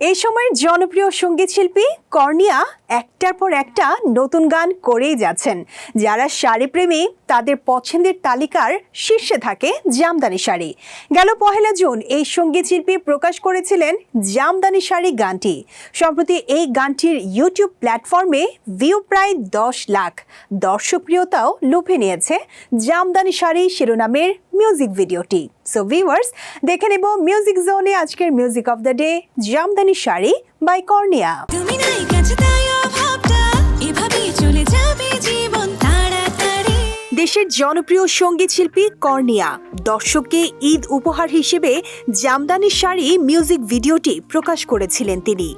এই সময়ের জনপ্রিয় সংগীত শিল্পী কর্নিয়া একটার পর একটা নতুন গান করেই যাচ্ছেন। যারা শাড়ি প্রেমী তাদের পছন্দের তালিকার শীর্ষে থাকে জামদানি শাড়ি। গেল পহেলা জুন, এই সংগীত শিল্পী প্রকাশ করেছিলেন জামদানি শাড়ি গানটি। সম্প্রতি এই গানটির ইউটিউব প্ল্যাটফর্মে ভিউ প্রায় দশ লাখ। দর্শকপ্রিয়তাও লুফে নিয়েছে জামদানি শাড়ি শিরোনামের মিউজিক ভিডিওটি। সো ভিউয়ার্স দেখে নেব মিউজিক জোনে আজকের music of the day, jamdani sari by Kornia. দেশের জনপ্রিয় সংগীত শিল্পী কর্নিয়া। দর্শককে ঈদ উপহার হিসেবে জামদানি শাড়ি মিউজিক ভিডিওটি প্রকাশ করেছিলেন তিনি।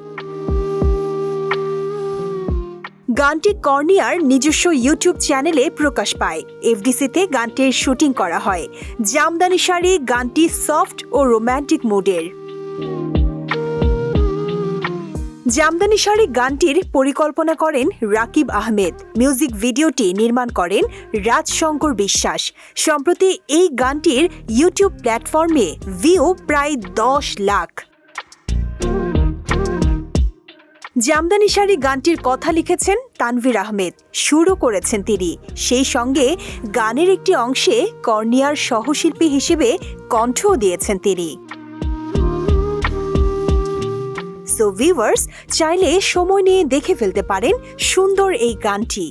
গানটি কর্নিয়ার নিজস্ব ইউটিউব চ্যানেলে প্রকাশ পায়। এফডিসিতে গানটির শুটিং করা হয়। জামদানি শাড়ি গানটি সফট ও রোম্যান্টিক মুডের। জামদানি শাড়ি গানটির পরিকল্পনা করেন রাকিব আহমেদ। মিউজিক ভিডিওটি নির্মাণ করেন রাজশঙ্কর বিশ্বাস। সম্প্রতি এই গানটির ইউটিউব প্ল্যাটফর্মে ভিউ প্রায় দশ লাখ। জামদানি শাড়ি গানটির কথা লিখেছেন তানভীর আহমেদ। সুরও করেছেন তিনি। সেই সঙ্গে গানের একটি অংশে কর্নিয়ার সহশিল্পী হিসেবে কণ্ঠও দিয়েছেন তিনি। সো ভিউয়ার্স চাইলে সময় নিয়ে দেখে ফেলতে পারেন সুন্দর এই গানটি।